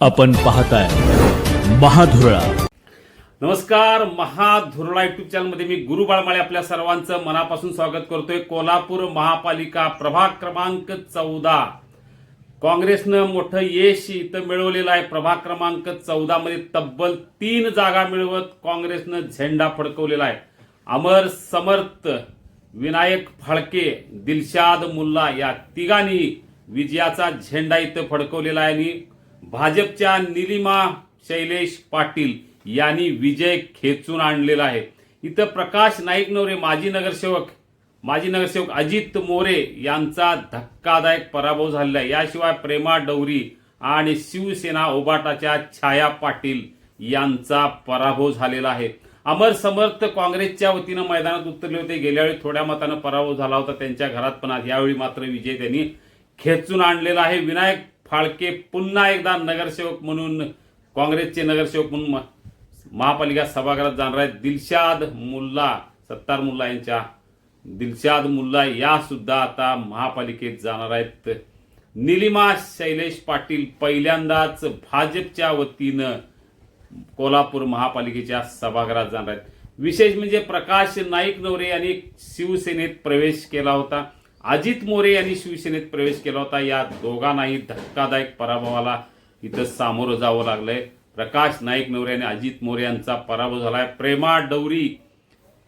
आपण पाहताय महाधुरळा. नमस्कार महाधुरळा युट्यूब चॅनलमध्ये मी गुरु बाळमाळे आपल्या सर्वांचं मनापासून स्वागत करतोय. कोल्हापूर महापालिका प्रभाग क्रमांक चौदा. काँग्रेसनं मोठं यश इथं मिळवलेलं आहे. प्रभाग क्रमांक चौदा मध्ये तब्बल तीन जागा मिळवत काँग्रेसनं झेंडा फडकवलेला आहे. अमर समर्थ विनायक फाळके दिलशाद मुल्ला या तिघांनी विजयाचा झेंडा इथं फडकवलेला आहे आणि भाजपच्या निलिमा शैलेश पाटील यांनी विजय खेचून आणलेला आहे. इथं प्रकाश नाईक नवरे माजी नगरसेवक माजी नगरसेवक अजित मोरे यांचा धक्कादायक पराभव झालेला आहे. याशिवाय प्रेमा डवरी आणि शिवसेना ओबाटाच्या छाया पाटील यांचा पराभव झालेला आहे. अमर समर्थ काँग्रेसच्या वतीनं मैदानात उतरले होते. गेल्या वेळी थोड्या मतानं पराभव झाला होता. त्यांच्या घरात पण आज यावेळी मात्र विजय त्यांनी खेचून आणलेला आहे. विनायक फाळके पुन्हा एकदा नगरसेवक म्हणून काँग्रेसचे नगरसेवक म्हणून महापालिका सभागृहात जाणार आहेत दिलशाद मुल्ला सत्तार मुल्ला यांच्या. दिलशाद मुल्ला या सुद्धा आता महापालिकेत जाणार आहेत. निलिमा शैलेश पाटील पहिल्यांदाच भाजपच्या वतीनं कोल्हापूर महापालिकेच्या सभागृहात जाणार आहेत. विशेष म्हणजे प्रकाश नाईक नवरे यांनी शिवसेनेत प्रवेश केला होता. अजित मोरे यांनी शिवसेनेत प्रवेश केला होता. या दोघांनाही धक्कादायक पराभवाला इथं सामोरं जावं लागलंय. प्रकाश नाईक नवरे आणि अजित मोरे यांचा पराभव झालाय. प्रेमा डवरी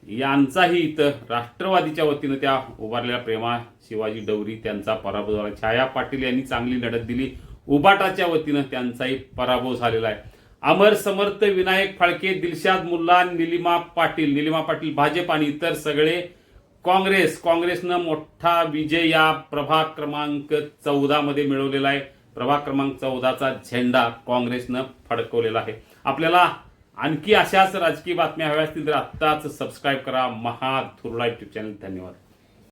यांचाही इथं राष्ट्रवादीच्या वतीनं त्या उभारलेल्या प्रेमा शिवाजी डवरी त्यांचा पराभव झाला. छाया पाटील यांनी चांगली लढत दिली. उबाटाच्या वतीनं त्यांचाही पराभव झालेला आहे. अमर समर्थ विनायक फाळके दिलशाद मुल्ला निलिमा पाटील. निलिमा पाटील भाजप आणि इतर सगळे काँग्रेस काँग्रेसनं मोठा विजय या प्रभाग क्रमांक चौदा मध्ये मिळवलेला आहे. प्रभाग क्रमांक चौदाचा झेंडा काँग्रेसनं फडकवलेला आहे. आपल्याला आणखी अशाच राजकीय बातम्या हव्या असतील तर आत्ताच सबस्क्राईब करा. महा महाधुरळा युट्यूब चॅनल धन्यवाद.